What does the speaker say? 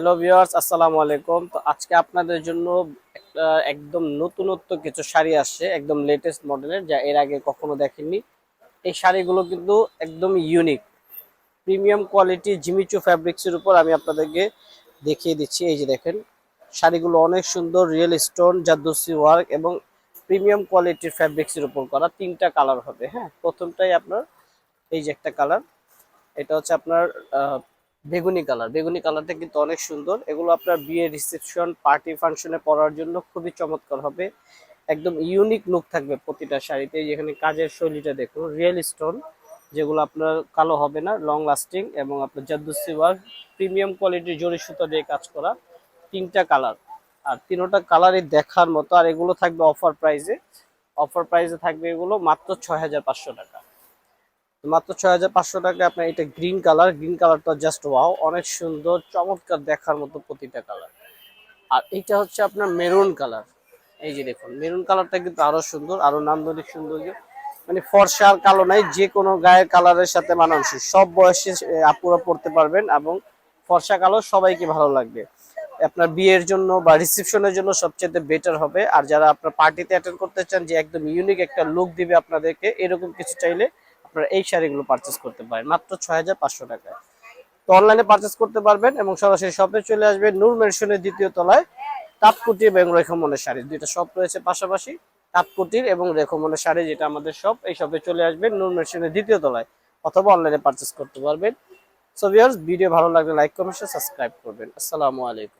Hello viewers আসসালামু আলাইকুম। তো আজকে আপনাদের জন্য একদম নতুনত্ব কিছু শাড়ি আসছে, একদম লেটেস্ট মডেলের যা এর আগে কখনো দেখেননি। এই শাড়িগুলো কিন্তু একদম unique premium quality Jimmy Choo ফ্যাব্রিক্সের উপর আমি আপনাদেরকে দেখিয়ে দিচ্ছি। এই যে দেখেন, শাড়িগুলো অনেক সুন্দর রিয়েল স্টোন জাদুসি ওয়ার্ক এবং প্রিমিয়াম কোয়ালিটির ফ্যাব্রিক্সের উপর করা তিনটা কালার হবে হ্যাঁ? প্রথমটাই আপনার, এই যে একটা কালার এটা হচ্ছে আপনার বেগুনি কালার। বেগুনি কালারটা কিন্তু অনেক সুন্দর। এগুলো আপনার বিয়ে রিসেপশন পার্টি ফাংশনে পরার জন্য খুবই চমৎকার হবে। একদম ইউনিক লুক থাকবে প্রতিটা শাড়িতে। যেখানে কাজের শৈলীটা দেখুন রিয়েল স্টোন যেগুলো আপনার কালো হবে না লং লাস্টিং এবং আপনার জাদ্দুসি ওয়ার্ক প্রিমিয়াম কোয়ালিটির জরি সুতা দিয়ে কাজ করা তিনটা কালার। আর তিনোটা কালারই দেখার মতো। আর এগুলো থাকবে অফার প্রাইসে অফার প্রাইসে থাকবে এগুলো মাত্র ছয় হাজার পাঁচশো টাকা। মাত্র ছয় হাজার পাঁচশো টাকা আপনার এটা গ্রিন কালার গ্রিন কালারটা জাস্ট ওয়াও অনেক সুন্দর, চমৎকার দেখার মতো প্রতিটা কালার আর এইটা হচ্ছে আপনার মেরুন কালার এই যে দেখুন মেরুন কালারটা কিন্তু আরও সুন্দর, আরও নান্দনিক সৌন্দর্য। মানে ফর্সা আর কালো নাই, যে কোনো গায়ের কালারের সাথে মানানসই। সব বয়সে আপুরা পড়তে পারবেন এবং ফর্সা, কালো সবাইকে ভালো লাগবে। আপনার বিয়ের জন্য বা রিসেপশনের জন্য সবচেয়ে বেটার হবে। আর যারা আপনার পার্টিতে অ্যাটেন্ড করতে চান যে একদম ইউনিক একটা লুক দিবে আপনাদেরকে, এরকম কিছু চাইলে আপনারা এই শাড়িগুলো পারচেস করতে পারেন। মাত্র ছয় হাজার পাঁচশো টাকায়। তো অনলাইনে পারচেস করতে পারবেন এবং সরাসরি শপে চলে আসবেন নূর মেনশনের দ্বিতীয় তলায় তাপকুটি এবং রেখমনের শাড়ি। দুইটা শপ রয়েছে পাশাপাশি, তাপকুটির এবং রেখমনের শাড়ি যেটা আমাদের শপ এই শপে চলে আসবেন নূর মেনশনের দ্বিতীয় তলায় অথবা অনলাইনে পারচেস করতে পারবেন। সো ভিউয়ার্স ভিডিও ভালো লাগলে লাইক কমেন্ট সাবস্ক্রাইব করবেন। আসসালামু আলাইকুম।